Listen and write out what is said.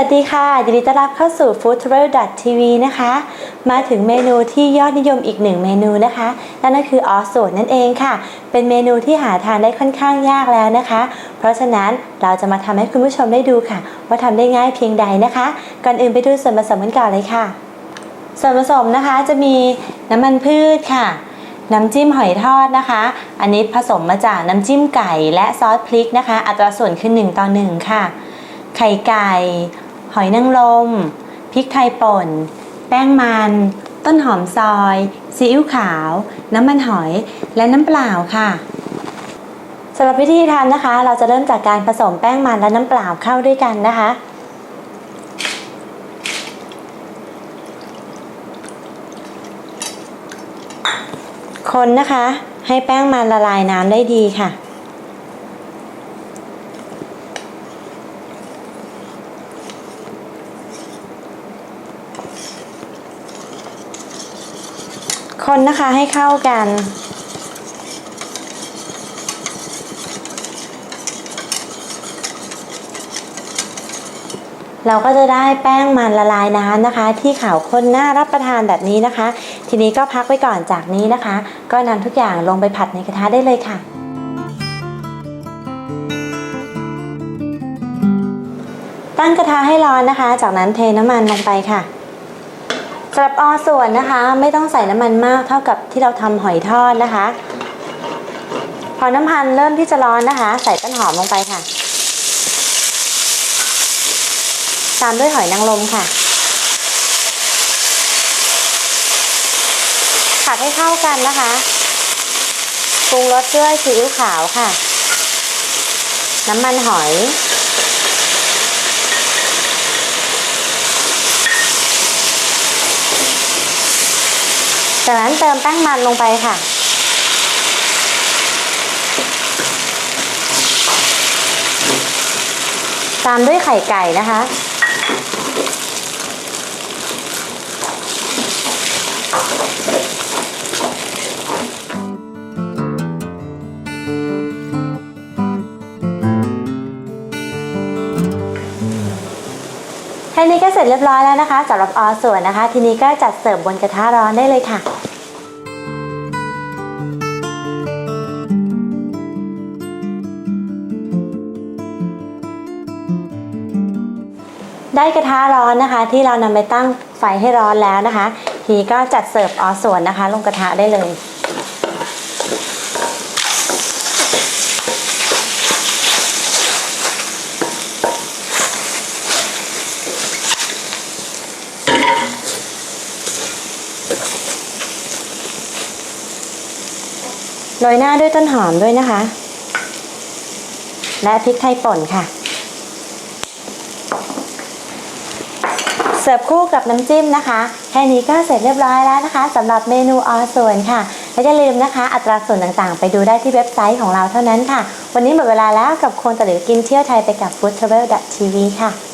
วัสดีค่ะยินดีต้อนรับเข้าสู่ Food Travel TV นะคะ มาถึงเมนูที่ยอดนิยมอีกหนึ่งเมนูนะคะ นั่นก็คือออส่วนนั่นเองค่ะ เป็นเมนูที่หาทานได้ค่อนข้างยากแล้วนะคะ เพราะฉะนั้นเราจะมาทำให้คุณผู้ชมได้ดูค่ะ ว่าทำได้ง่ายเพียงใดนะคะ ก่อนอื่นไปดูส่วนผสมกันก่อนเลยค่ะ ส่วนผสมนะคะจะมีน้ำมันพืชค่ะน้ำจิ้มหอยทอดนะคะ อันนี้ผสมมาจากน้ำจิ้มไก่และซอสพริกนะคะ อัตราส่วนคือ1ต่อ1ค่ะ ไข่ไก่ หอยนางรม พริกไทยป่น แป้งมัน ต้นหอมซอย ซีอิ๊วขาว น้ำมันหอย และน้ำเปล่าค่ะสำหรับวิธีทำนะคะ เราจะเริ่มจากการผสมแป้งมันและน้ำเปล่าเข้าด้วยกันนะคะ คนนะคะให้แป้งมันละลายน้ำได้ดีค่ะ คนนะคะให้เข้ากัน เราก็จะได้แป้งมันละลายน้ำนะคะ ที่ขาวข้นน่ารับประทานแบบนี้นะคะ ทีนี้ก็พักไว้ก่อนจากนี้นะคะ ก็นำทุกอย่างลงไปผัดในกระทะได้เลยค่ะตั้งกระทะให้ร้อนนะคะ จากนั้นเทน้ำมันลงไปค่ะ สำหรับออส่วนนะคะ ไม่ต้องใส่น้ำมันมากเท่ากับที่เราทำหอยทอดนะคะ พอน้ำพันเริ่มที่จะร้อนนะคะ ใส่ต้นหอมลงไปค่ะ ตามด้วยหอยนางรมค่ะผัดให้เข้ากันนะคะปรุงรสด้วยซีอิ๊วขาวค่ะ น้ำมันหอย จากนั้นเติมแป้งมันลงไปค่ะ ตามด้วยไข่ไก่นะคะ แค่นี้ก็เสร็จเรียบร้อยแล้วนะคะสำหรับออส่วนนะคะ ทีนี้ก็จัดเสิร์ฟบนกระทะร้อนได้เลยค่ะได้กระทะร้อนนะคะ ที่เรานำไปตั้งไฟให้ร้อนแล้วนะคะ ทีนี้ก็จัดเสิร์ฟออส่วนนะคะ ลงกระทะได้เลย โรยหน้าด้วยต้นหอมด้วยนะคะ และพริกไทยป่นค่ะ เสิร์ฟคู่กับน้ำจิ้มนะคะ แค่นี้ก็เสร็จเรียบร้อยแล้วนะคะสำหรับเมนูออส่วนค่ะและอย่าลืมนะคะ อัตราส่วนต่างๆ ไปดูได้ที่เว็บไซต์ของเราเท่านั้นค่ะ วันนี้หมดเวลาแล้วกับคนตะหลิวกินเที่ยวไทยไปกับ foodtravel.tv ค่ะ